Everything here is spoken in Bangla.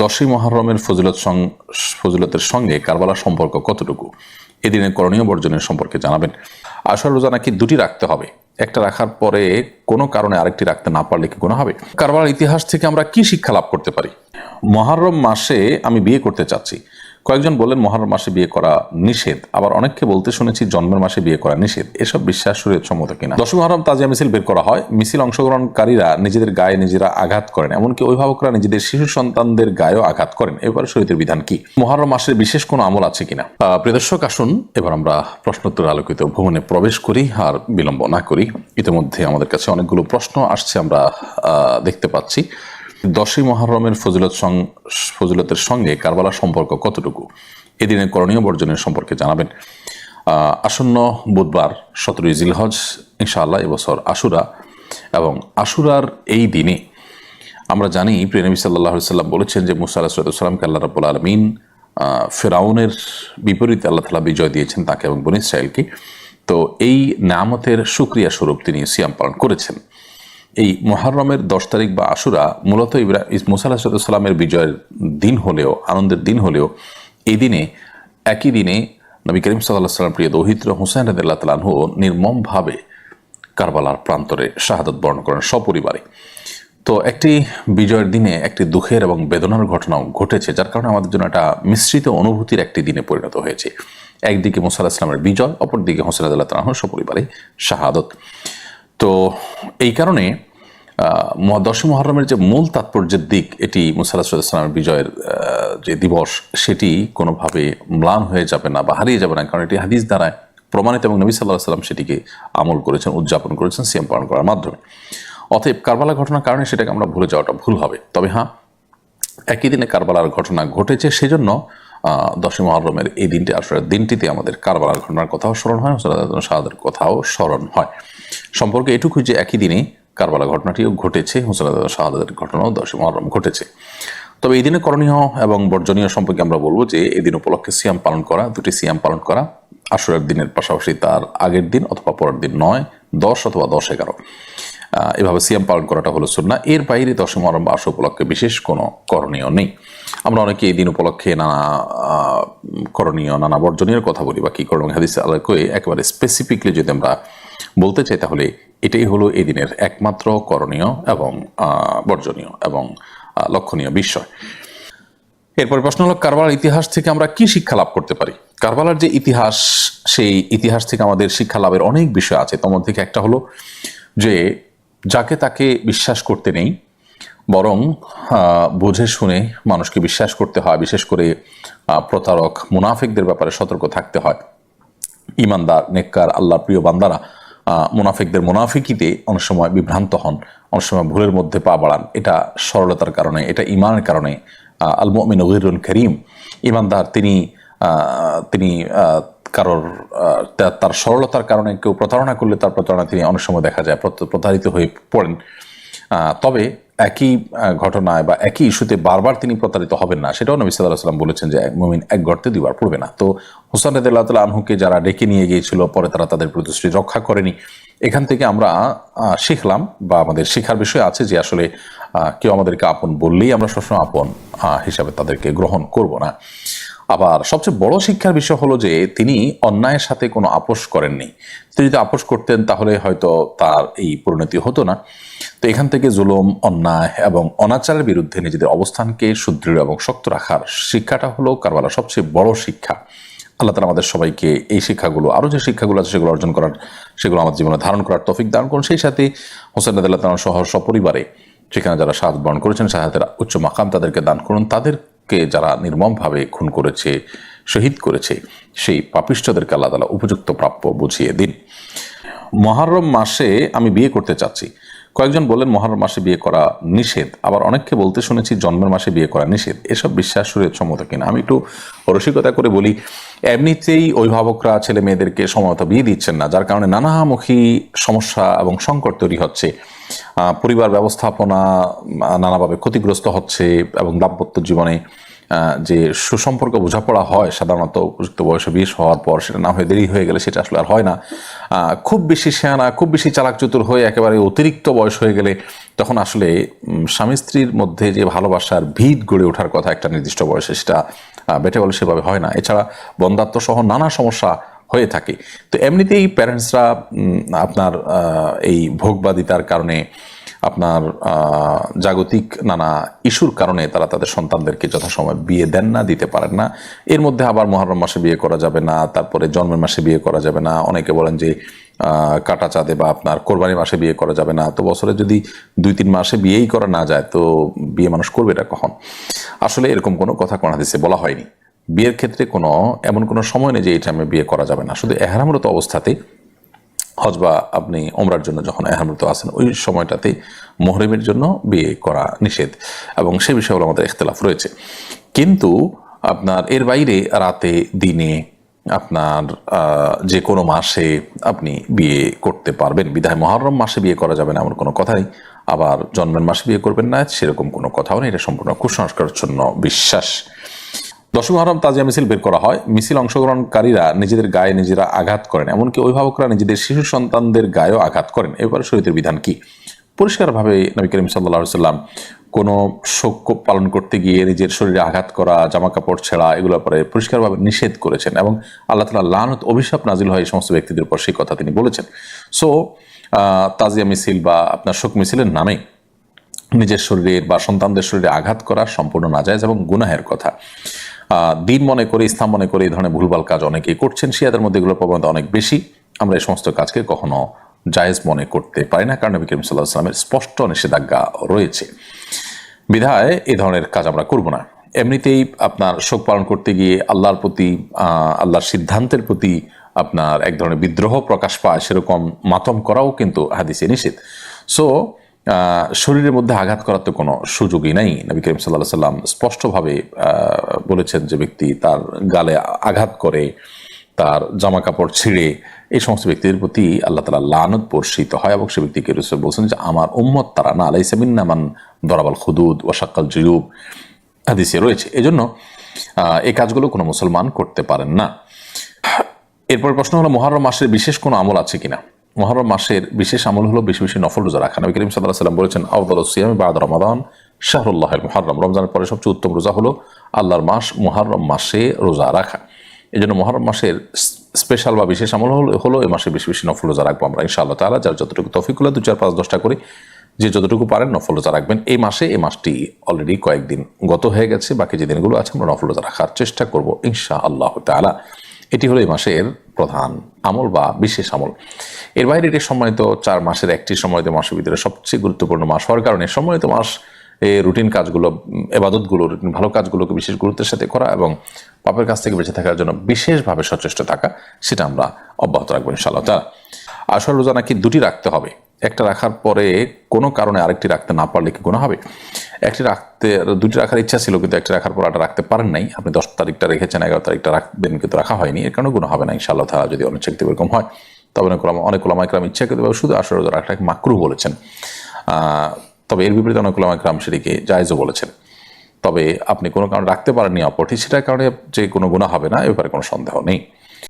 দশই মহরমের ফজিলত ফজিলতের সঙ্গে কারবালার সম্পর্ক কতটুকু? এদিনের করণীয় বর্জনের সম্পর্কে জানাবেন। আশার রোজা নাকি দুটি রাখতে হবে? একটা রাখার পরে কোনো কারণে আরেকটি রাখতে না পারলে কি কোনো হবে? কারবালার ইতিহাস থেকে আমরা কি শিক্ষা লাভ করতে পারি? মহরম মাসে আমি বিয়ে করতে চাচ্ছি। কয়েকজন বললেন, মহরম মাসে বিয়ে করা নিষেধ। আবার অনেককে বলতে শুনেছি, জন্মের মাসে বিয়ে করা নিষেধ। এসব বিশ্বাস শরীয়ত সম্মত কিনা? দশম মহরম তাজিয়া মিছিল বের করা হয়। মিছিল অংশগ্রহণকারীরা নিজেদের গায়ে নিজেরা আঘাত করেন, এমনকি অভিভাবকরা নিজেদের শিশু সন্তানদের গায়েও আঘাত করেন। এবার শরীরের বিধান কি? মহরম মাসের বিশেষ কোনো আমল আছে কিনা? প্রিয় আসুন এবার আমরা প্রশ্নোত্তর আলোকিত ভ্রমণে প্রবেশ করি আর বিলম্ব না করি। ইতিমধ্যে আমাদের কাছে অনেকগুলো প্রশ্ন আসছে, আমরা দেখতে পাচ্ছি। দশই মহরমের ফজিলত ফজিলতের সঙ্গে কারবালার সম্পর্ক কতটুকু? এদিনের করণীয় বর্জনের সম্পর্কে জানাবেন। আসন্ন বুধবার, সতেরোই জিলহজ, ইনশাআল্লাহ এবছর আশুরা এবং আশুরার এই দিনে আমরা জানি, প্রিয় নবী সাল্লাহ সাল্লাম বলেছেন যে মুসা আলাহিসাল্লামকে আল্লাহ রাবুল আলমিন ফেরাউনের বিপরীতে আল্লাহ তালা বিজয় দিয়েছেন তাকে এবং বনি ইসরায়েলকে। তো এই নামতের সুক্রিয়া স্বরূপ তিনি সিয়াম পালন করেছেন। এই মহরমের দশ তারিখ বা আশুরা মূলত ইব্রা মুসা আলাহিসাল্লামের বিজয়ের দিন হলেও, আনন্দের দিন হলেও, এই দিনে, একই দিনে নবী করিম সাল্লাহ সাল্লাম প্রিয় দৌহিত্র হুসাইন রদুল্লাহ তালাহু নির্মমভাবে কারবালার প্রান্তরে শাহাদত বর্ণ করেন সপরিবারে। তো একটি বিজয়ের দিনে একটি দুঃখের এবং বেদনার ঘটনাও ঘটেছে, যার কারণে আমাদের জন্য একটা মিশ্রিত অনুভূতির একটি দিনে পরিণত হয়েছে। একদিকে মুসা ইসলামের বিজয়, অপরদিকে হোসেন আদাল্লাহ তালাহ সপরিবারে শাহাদত। তো এই কারণে দশম মহরমের যে মূল তাৎপর্যের দিক, এটি মুসাল্লাহামের বিজয়ের যে দিবস, সেটি কোনোভাবে ম্লান হয়ে যাবে না বা হারিয়ে যাবে না। কারণ এটি হাদিস দ্বারায় প্রমাণিত এবং নবী সাল্লাহ সাল্লাম সেটিকে আমল করেছেন, উদযাপন করেছেন সিএম পালন করার মাধ্যমে। অতএব কারবালা ঘটনার কারণে সেটাকে আমরা ভুলে যাওয়াটা ভুল হবে। তবে হ্যাঁ একই দিনে কারবালার ঘটনা ঘটেছে, সেজন্য দশই মহরমের এই দিনটি আসলে দিনটিতে আমাদের কারবালার ঘটনার কথাও স্মরণ হয় শাহাদের কথাও স্মরণ হয়। সম্পর্কে এটুকুই যে একই দিনে কারবালা ঘটনাটিও ঘটেছে হোসেন শাহাদের ঘটনাও দশই মহরম ঘটেছে। তবে এই দিনে করণীয় এবং বর্জনীয় সম্পর্কে আমরা বলব যে, এই দিন উপলক্ষে সিয়াম পালন করা, দুটি সিয়াম পালন করা আসরের দিনের পাশাপাশি তার আগের দিন অথবা পরের দিন নয়, দশ অথবা দশ এগারো। এভাবে সিয়াম পালন করাটা হলো সুন্না এর বাইরে দশম বা আশ উপলক্ষে বিশেষ কোনো করণীয় নেই। আমরা অনেকে এই দিন উপলক্ষে নানা করণীয়, নানা বর্জনীয় কথা বলি বা কি করণীয়, হাদিস আলোকে একেবারে স্পেসিফিকলি যদি আমরা বলতে চাই তাহলে এটাই হলো এই দিনের একমাত্র করণীয় এবং বর্জনীয় এবং লক্ষণীয় বিষয় এরপর প্রশ্ন হলো, কারবালার ইতিহাস থেকে আমরা কি শিক্ষা লাভ করতে পারি? কারবালার যে ইতিহাস, সেই ইতিহাস থেকে আমাদের শিক্ষা লাভের অনেক বিষয় আছে। তোমার থেকে একটা হলো যে, যাকে তাকে বিশ্বাস করতে নেই, বরং বুঝে শুনে মানুষকে বিশ্বাস করতে হয়, বিশেষ করে প্রতারক, মুনাফিকদের ব্যাপারে সতর্ক থাকতে হয়। ইমানদার, নেককার আল্লাহ প্রিয় বান্দারা মুনাফিকদের মুনাফিকিতে অনেক সময় বিভ্রান্ত হন, অনেক সময় ভুলের মধ্যে পা বাড়ান। এটা সরলতার কারণে, এটা ইমানের কারণে। আল মমিন গহিরুল করিম, ইমানদার, তিনি তিনি কারোর তার সরলতার কারণে কেউ প্রতারণা করলে তার প্রতারণা তিনি অনেক সময় দেখা যায় প্রতারিত হয়ে পড়েন। তবে একই ঘটনায় বা একই ইস্যুতে বারবার তিনি প্রতারিত হবেন না, সেটাও নবী সাল্লাহ সাল্লাম বলেছেন যে, মুমিন এক গর্তে দুবার পড়বে না। তো হোসান রদুল্লাহ আনহুকে যারা ডেকে নিয়ে গিয়েছিল, পরে তারা তাদের প্রতিশ্রুতি রক্ষা করেনি। এখান থেকে আমরা শিখলাম বা আমাদের শেখার বিষয় আছে যে আসলে কেউ আমাদেরকে আপন বললেই আমরা সবসময় আপন হিসাবে তাদেরকে গ্রহণ করব না। আবার সবচেয়ে বড় শিক্ষার বিষয় হলো যে তিনি অন্যায়ের সাথে কোনো আপোষ করেননি। তিনি যদি আপোষ করতেন তাহলে হয়তো তার এই পরিণতি হতো না। তো এখান থেকে জুলুম, অন্যায় এবং অনাচারের বিরুদ্ধে নিজেদের অবস্থানকে সুদৃঢ় এবং শক্ত রাখার শিক্ষাটা হলো কারবালা সবচেয়ে বড় শিক্ষা। আল্লাহ তালা আমাদের সবাইকে এই শিক্ষাগুলো, আরও যে শিক্ষাগুলো আছে সেগুলো অর্জন করার, সেগুলো আমাদের জীবনে ধারণ করার তফিক দান করুন। সেই সাথে হোসেন আদাল্লাহ তালা সহ সপরিবারে সেখানে যারা সাহায্য বরণ করেছেন, সাহায্যের উচ্চ মাকাম তাদেরকে দান করুন। তাদেরকে যারা নির্মমভাবে খুন করেছে, শহীদ করেছে, সেই পাপিষ্ঠদেরকে আল্লাহ তালা উপযুক্ত প্রাপ্য বুঝিয়ে দিন। মহরম মাসে আমি বিয়ে করতে চাচ্ছি। কয়েকজন বললেন, মহারম মাসে বিয়ে করা নিষেধ। আবার অনেককে বলতে শুনেছি, জন্মের মাসে বিয়ে করা নিষেধ। এসব বিশ্বাস শরীয়ত সম্মত কিনা? আমি একটু রসিকতা করে বলি, এমনিতেই অভিভাবকরা ছেলে মেয়েদেরকে সময়ত বিয়ে দিচ্ছেন না। যার কারণে নানামুখী সমস্যা এবং সংকট তৈরি হচ্ছে। পরিবার ব্যবস্থাপনা নানাভাবে ক্ষতিগ্রস্ত হচ্ছে এবং দাম্পত্য জীবনে যে সুসম্পর্ক বোঝাপড়া হয়, সাধারণত উপযুক্ত বয়সে বিয়ে হওয়ার পর সেটা না হয়ে দেরি হয়ে গেলে সেটা আসলে আর হয় না। খুব বেশি শেয়ানা খুব বেশি চালাক চতুর হয়ে একেবারে অতিরিক্ত বয়স হয়ে গেলে তখন আসলে স্বামী স্ত্রীর মধ্যে যে ভালোবাসার ভিত গড়ে ওঠার কথা একটা নির্দিষ্ট বয়সে সেটা বেটে বলে সেভাবে হয় না। এছাড়া বন্ধাত্ম সহ নানা সমস্যা হয়ে থাকে। তো এমনিতেই প্যারেন্টসরা আপনার এই ভোগবাদিতার কারণে আপনার জাগতিক নানা ইস্যুর কারণে তারা তাদের সন্তানদেরকে যথাসময় বিয়ে দেন না, দিতে পারেন না। এর মধ্যে আবার মহরম মাসে বিয়ে করা যাবে না, তারপরে জন্মের মাসে বিয়ে করা যাবে না। অনেকে বলেন যে কাটা চাঁদে বা আপনার কোরবানি মাসে বিয়ে করা যাবে না। তো বছরে যদি দুই তিন মাসে বিয়েই করা না যায়, তো বিয়ে মানুষ করবে এটা কখন? আসলে এরকম কোনো কথা কোন হাদিসে বলা হয়নি। বিয়ের ক্ষেত্রে কোনো, এমন কোনো সময় নেই যে এই টাইমে বিয়ে করা যাবে না। শুধু এহারামরত অবস্থাতে হজ বা আপনি ওমরার জন্য যখন এহামরত আছেন, ওই সময়টাতে মোহরেমের জন্য বিয়ে করা নিষেধ এবং সে বিষয়ে আমাদের ইখতলাফ রয়েছে। কিন্তু আপনার এর বাইরে রাতে, দিনে আপনার যে কোনো মাসে আপনি বিয়ে করতে পারবেন। বিধায় মহরম মাসে বিয়ে করা যাবে না, এমন কোনো কথা নেই। আবার জন্মের মাসে বিয়ে করবেন না, সেরকম কোনো কথাও নেই। এটা সম্পূর্ণ কুসংস্কারচ্ছন্ন বিশ্বাস। দশম মহরম তাজিয়া মিছিল বের করা হয়। মিছিল অংশগ্রহণকারীরা নিজেদের গায়ে নিজেরা আঘাত করেন, এমনকি অভিভাবকরা নিজেদের শিশু সন্তানদের গায়েও আঘাত করেন। এবার শরীরের বিধান কি? পরিষ্কারভাবে নবী করিম সাল্লা সাল্লাম কোনো শোক পালন করতে গিয়ে নিজের শরীরে আঘাত করা জামা কাপড় ছেঁড়া, এগুলোর পরে পরিষ্কারভাবে নিষেধ করেছেন এবং আল্লাহ তালা লানত, অভিশাপ নাজিল হয় এই সমস্ত ব্যক্তিদের উপর, সেই কথা তিনি বলেছেন। সো তাজিয়া মিছিল বা আপনার শোক মিছিলের নামে নিজের শরীরের বা সন্তানদের শরীরে আঘাত করা সম্পূর্ণ নাজায়জ এবং গুনাহের কথা। দিন মনে করে ইসলাম মনে করে, এই ধরনের ভুলভাল কাজ অনেকেই করছেন। শিয়াদের মধ্যে এগুলোর প্রবণতা অনেক বেশি। আমরা এই সমস্ত কাজকে কখনো জায়েজ মনে করতে পারি না, কারণ নবী করিম সাল্লাহ সাল্লামের স্পষ্ট নিষেধাজ্ঞা রয়েছে। বিধায় এ ধরনের কাজ আমরা করব না। এমনিতেই আপনার শোক পালন করতে গিয়ে আল্লাহর প্রতি আল্লাহর সিদ্ধান্তের প্রতি আপনার এক ধরনের বিদ্রোহ প্রকাশ পায়, সেরকম মাতম করাও কিন্তু হাদিসে নিষেধ। সো শরীরের মধ্যে আঘাত করার তো কোনো সুযোগই নাই। নবী করিম সাল্লাহ সাল্লাম স্পষ্টভাবে বলেছেন যে ব্যক্তি তার গালে আঘাত করে, তার জামা কাপড় ছিঁড়ে, এই সমস্ত ব্যক্তিদের প্রতি আল্লাহ তালা লানত বর্ষিত হয় এবং সে ব্যক্তিকে রসুল বলছেন যে, আমার উম্মত তারা না আলাই সামিন্নামান দরাবাল খুদুদ ওয়াশাক্কাল জুয়ুব হাদিসে রয়েছে। এজন্য এই কাজগুলো কোনো মুসলমান করতে পারেন না। এরপর প্রশ্ন হলো মহরম মাসের বিশেষ কোনো আমল আছে কিনা? মহরম মাসের বিশেষ আমল হলো বেশি বেশি নফল রোজা রাখা। নবী করিম সাল্লাহ সাল্লাম বলেছেন আউদুল সিয়াম বাদ রমাদান শাহরুল্লাহ মহরম রমজানের পরে সবচেয়ে উত্তম রোজা হলো আল্লাহর মাস মহরম মাসে রোজা রাখা। এই জন্য মহরম মাসের স্পেশাল বা বিশেষ আমল হলো হলো এই মাসে বেশি বেশি নফল রোজা রাখব আমরা, ইনশাআল্লাহ তালা যার যতটুকু তফিকুল্লাহ দু চার পাঁচ দশটা করে যে যতটুকু পারেন নফল রোজা রাখবেন। এই মাসে, এই মাসটি অলরেডি কয়েকদিন গত হয়ে গেছে, বাকি যে দিনগুলো আছে আমরা নফল রোজা রাখার চেষ্টা করব ইনশা আল্লাহ তালা এটি হলো এই মাসের প্রধান আমল বা বিশেষ আমল। এর বাইরে এটি সম্মানিত চার মাসের একটি সম্মানিত মাসের ভিতরে সবচেয়ে গুরুত্বপূর্ণ মাস হওয়ার কারণে সম্মানিত মাস এই রুটিন কাজগুলো, এবাদতগুলো রুটিন ভালো কাজগুলোকে বিশেষ গুরুত্বের সাথে করা এবং পাপের কাছ থেকে বেঁচে থাকার জন্য বিশেষভাবে সচেষ্ট থাকা, সেটা আমরা অব্যাহত রাখব ইনশাআল্লাহ। তা, আসল রোজা নাকি দুটি রাখতে হবে? একটা রাখার পরে কোনো কারণে আরেকটি রাখতে না পারলে কি কোনো হবে? একটি রাখতে দুটি রাখার ইচ্ছা ছিল কিন্তু একটি রাখার পর আটা রাখতে পারেন নাই। আপনি দশ তারিখটা রেখেছেন, এগারো তারিখটা রাখবেন কিন্তু রাখা হয়নি। এর কারণে গুণ হবে না, ইনশাআল্লাহ তালা যদি অনিচ্ছাকৃত এরকম হয়। তবে অনেক অনেক ওলামাইকরাম ইচ্ছাকৃতভাবে শুধু আসল রোজা রাখাটাকে মাকরু বলেছেন। তবে এর বিপরীতে অনেক ওলামাইকরাম সেটিকে জায়জও বলেছেন। তবে আপনি কোনো কারণে রাখতে পারেননি অপরটি, সেটার কারণে যে কোনো গুণা হবে না, এ ব্যাপারে কোনো সন্দেহ নেই।